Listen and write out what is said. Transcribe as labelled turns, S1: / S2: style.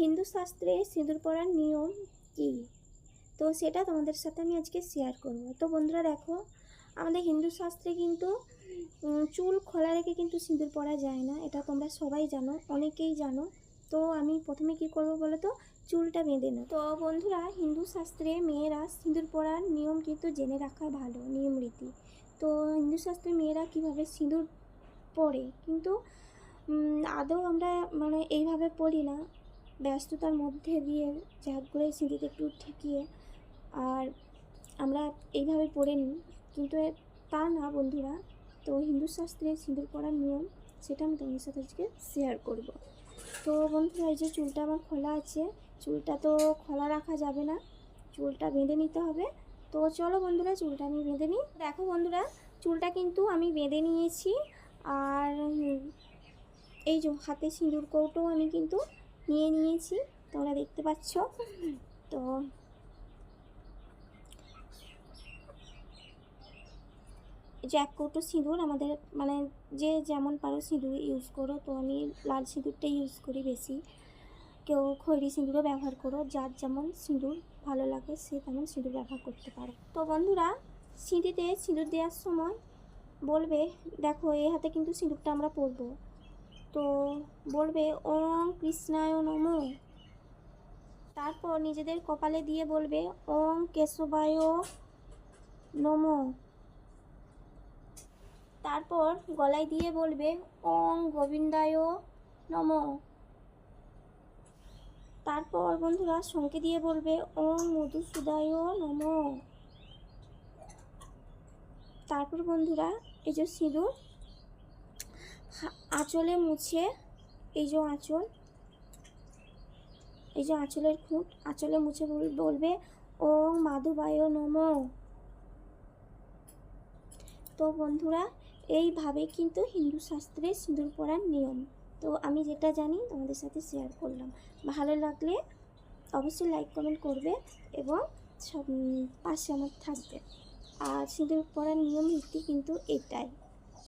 S1: হিন্দু শাস্ত্রে সিঁদুর পরার নিয়ম কী? তো সেটা তোমাদের সাথে আমি আজকে শেয়ার করব। তো বন্ধুরা দেখো, আমাদের হিন্দু শাস্ত্রে কিন্তু চুল খোলা রেখে কিন্তু সিঁদুর পরা যায় না। এটা তোমরা সবাই জানো, অনেকেই জানো। তো আমি প্রথমে কি করব বলো তো? চুলটা বেঁধে নেব। তো বন্ধুরা, হিন্দু শাস্ত্রে মেয়েরা সিঁদুর পরার নিয়ম কিন্তু জেনে রাখা ভালো, নিয়ম রীতি। তো হিন্দু শাস্ত্রে মেয়েরা কীভাবে সিঁদুর পরে? কিন্তু আদৌ আমরা মানে এইভাবে পড়ি না। ব্যস্ততার মধ্যে দিয়ে করে সিঁড়িতে একটু ঠেকিয়ে আর আমরা এইভাবে পড়ে নিই। কিন্তু তা না, বন্ধুরা। তো হিন্দু শাস্ত্রে সিঁদুর পড়ার নিয়ম, সেটা আমি তোমাদের সাথে আজকে শেয়ার করব। তো বন্ধুরা, এই যে চুলটা আমার খোলা আছে, চুলটা তো খোলা রাখা যাবে না। চুলটা বেঁধে নিতে হবে। তো চলো বন্ধুরা, চুলটা আমি বেঁধে নিই। দেখো বন্ধুরা, চুলটা কিন্তু আমি বেঁধে নিয়েছি। আর এই যে হাতে সিঁদুর কৌটো আমি কিন্তু নিয়ে নিয়েছি, তোমরা দেখতে পাচ্ছ। তো যে এক কৌটো সিঁদুর আমাদের মানে যে যেমন পারো সিঁদুর ইউজ করো, তো আমি লাল সিঁদুরটাই ইউজ করি বেশি। কেউ খৈরি সিঁদুরও ব্যবহার করো, যার যেমন সিঁদুর ভালো লাগে, সে তেমন সিঁদুর ব্যবহার করতে পারো। তো বন্ধুরা, সিঁড়িতে সিঁদুর দেওয়ার সময় বলবে, দেখো, এই হাতে কিন্তু সিঁদুরটা আমরা পরবো। তো বলবে, ওম কৃষ্ণায় নম। তারপর নিজেদের কপালে দিয়ে বলবে, ওম কেশবায় নম। তারপর গলায় দিয়ে বলবে, ওম গোবিন্দায় নম। তারপর বন্ধুরা শঙ্কে দিয়ে বলবে, ওম মধুসূদায় নম। তারপর বন্ধুরা, এই যে সিঁদুর আঁচলে মুছে এই যে আঁচল, এই যে আঁচলের খুঁট, আঁচলে মুছে বল- বলবে, ও মাধুবায় নম। তো বন্ধুরা, এইভাবে কিন্তু হিন্দু শাস্ত্রে সিঁদুর পরার নিয়ম। তো আমি যেটা জানি, তোমাদের সাথে শেয়ার করলাম। ভালো লাগলে অবশ্যই লাইক কমেন্ট করবে এবং সব পাশে আমার থাকবে। আর সিঁদুর পরার নিয়ম নীতি কিন্তু এটাই।